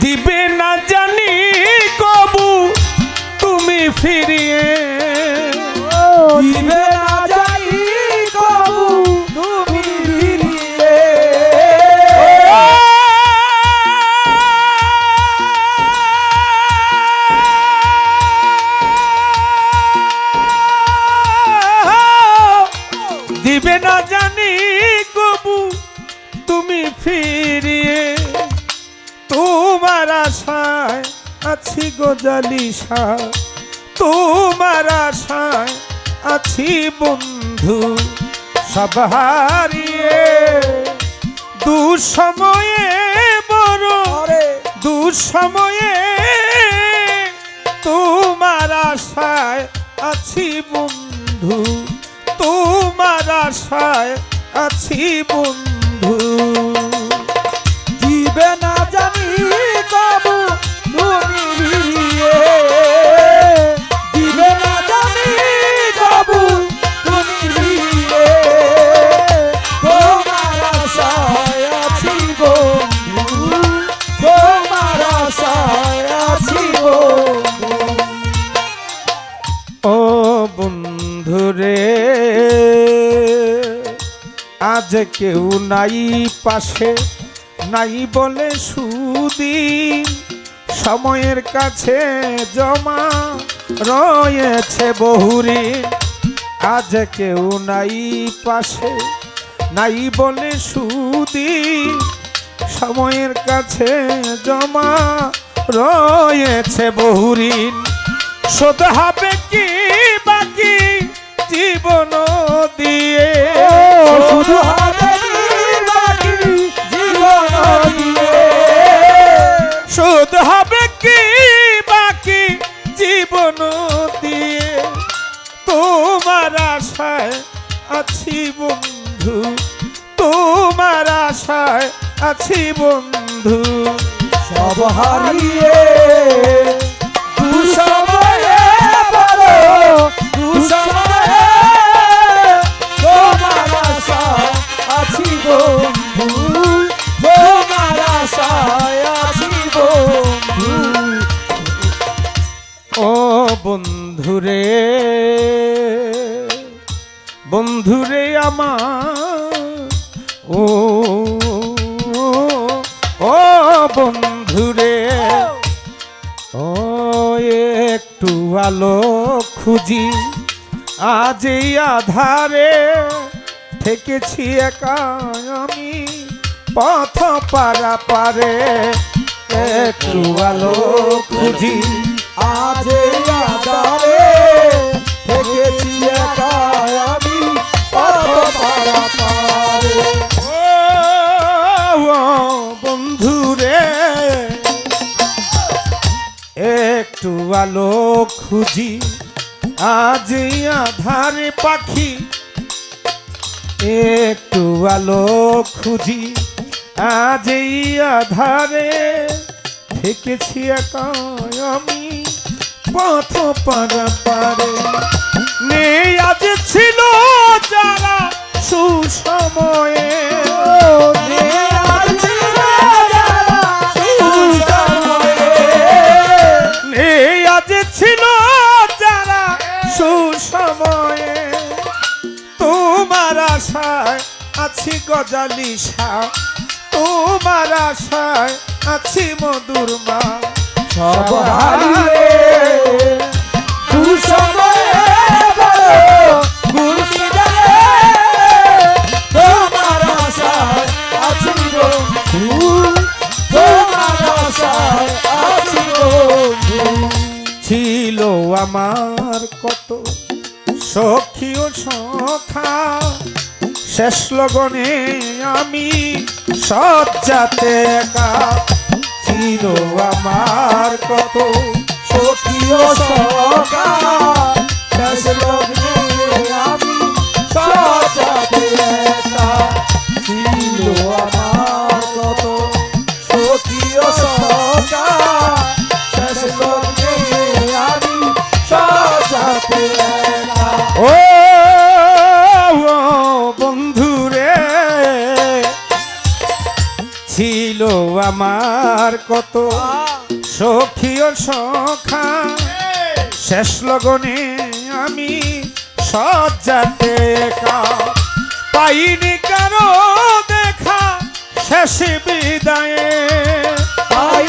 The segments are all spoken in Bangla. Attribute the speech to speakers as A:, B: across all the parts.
A: দিবে না জানি কবু তুমি ফিরিয়ে
B: দিবে না
A: আছি গোজালিশা তোমার আশায় আছি বন্ধু সব হারিয়ে দুঃসময়ে বড় দুঃসময়ে তোমার আশায় আছি বন্ধু তোমার আশায় আছি বন্ধু। কেউ নাই পাশে, নাই বলে সুদিন সময়ের কাছে জমা রয়েছে বহুরি। আজ কেউ নাই পাশে, নাই বলে সুদিন সময়ের কাছে জমা রয়েছে বহুরিন শোধ হবে কি বাকি জীবন দিয়ে?
B: শুধু হাতে
A: শোধ হবে কি বাকি জীবন দিয়ে? তোমার আশায় আছি বন্ধু, তোমার আশায় আছি বন্ধু।
B: সব হারিয়ে দুসময়ে বলো, দুসময়ে তোমার আশা আছি
A: আলো খুঁজি। আজ এই আধারে থেকেছি একা আমি। পথ পারা পারে একটু আলো খুঁজি।
B: আজ এই আধারে থেকেছি একা আমি। পথ পারা পারে
A: আলো খুঁজি, আজ আধারে পাখি। একটু আলো খুঁজি, আজ আধারে থেকেছি আমি। পথ পারা পারে নেই, আজ ছিল যারা সুসময়ে আছি গজালিশা তোমার আশায় আছি মধুর মা।
B: সব হারিয়ে
A: ছিল আমার কত সখী ও সখা শেষ লগনে আমি সজ্জাতে একা ছিল আমার কত
B: সখীয় সকা শেষ লগ্নে আমি সজ্জাতে একা ছিল আমার কত
A: সখী ও সখা। শেষ লগনে আমি সজ্জাতে পাইনি কারও দেখা, শেষ বিদায়ে।
B: আই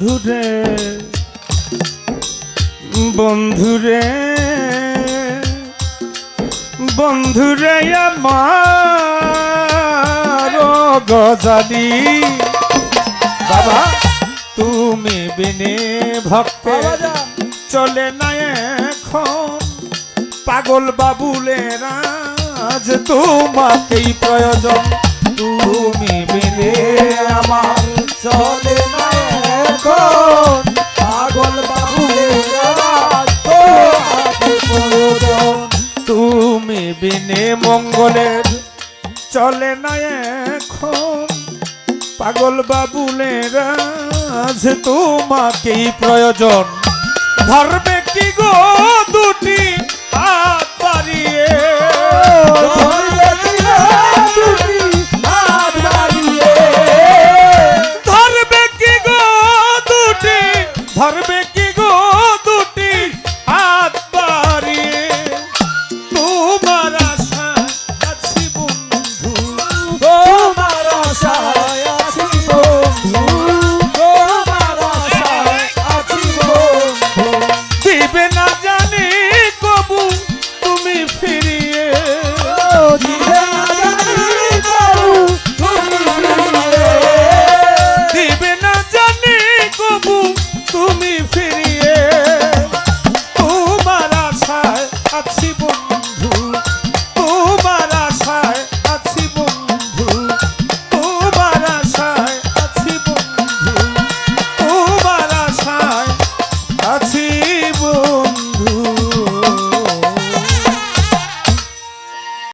A: বন্ধুরে বন্ধুরে বন্ধুরে আমার গজালি। বাবা তুমি বিনে
B: বাবাজান
A: চলে না এখন। পাগল বাবুলের আজ তোমাকেই প্রয়োজন। তুমি বিনে আমার
B: চলে
A: বিনে মঙ্গলের চলে না এখন। পাগল বাবুলের আজ তোমাকেই প্রয়োজন। ধরবে কি গো দুটি হাত বাড়িয়ে?